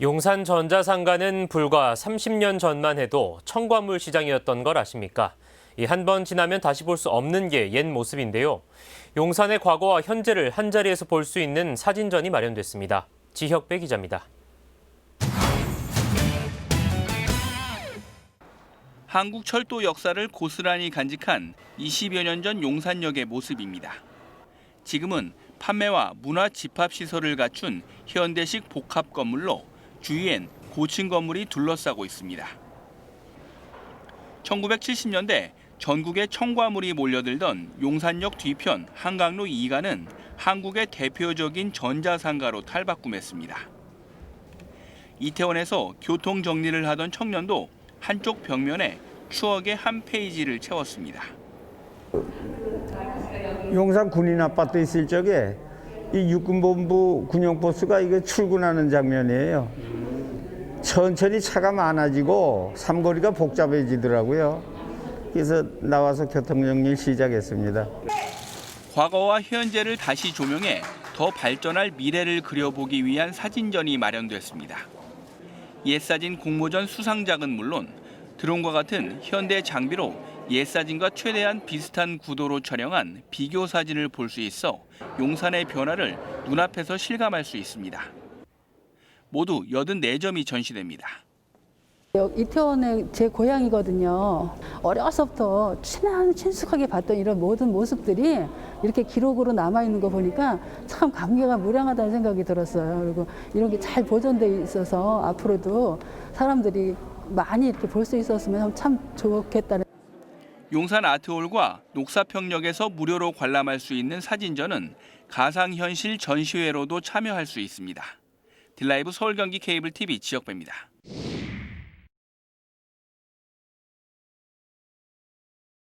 용산 전자상가는 불과 30년 전만 해도 청과물 시장이었던 걸 아십니까? 이한번 지나면 다시 볼 수 없는 게 옛 모습인데요. 용산의 과거와 현재를 한 자리에서 볼 수 있는 사진전이 마련됐습니다. 지혁배 기자입니다. 한국 철도 역사를 고스란히 간직한 20여 년 전 용산역의 모습입니다. 지금은 판매와 문화 집합 시설을 갖춘 현대식 복합 건물로 주위엔 고층 건물이 둘러싸고 있습니다. 1970년대 전국에 청과물이 몰려들던 용산역 뒤편 한강로 2가는 한국의 대표적인 전자상가로 탈바꿈했습니다. 이태원에서 교통 정리를 하던 청년도 한쪽 벽면에 추억의 한 페이지를 채웠습니다. 용산 군인 아파트 있을 적에 이 육군본부 군용버스가 이게 출근하는 장면이에요. 천천히 차가 많아지고 삼거리가 복잡해지더라고요. 그래서 나와서 교통정리를 시작했습니다. 과거와 현재를 다시 조명해 더 발전할 미래를 그려보기 위한 사진전이 마련됐습니다. 옛 사진 공모전 수상작은 물론 드론과 같은 현대 장비로 옛 사진과 최대한 비슷한 구도로 촬영한 비교 사진을 볼 수 있어 용산의 변화를 눈앞에서 실감할 수 있습니다. 모두 84점이 전시됩니다. 여- 이태원은 제 고향이거든요. 어려서부터 친한 친숙하게 봤던 이런 모든 모습들이 이렇게 기록으로 남아 있는 거 보니까 참 감개가 무량하다는 생각이 들었어요. 그리고 이런 게 잘 보존돼 있어서 앞으로도 사람들이 많이 이렇게 볼 수 있었으면 참 좋겠다는. 용산 아트홀과 녹사평역에서 무료로 관람할 수 있는 사진전은 가상현실 전시회로도 참여할 수 있습니다. 딜라이브 서울 경기 케이블 TV 지역배입니다.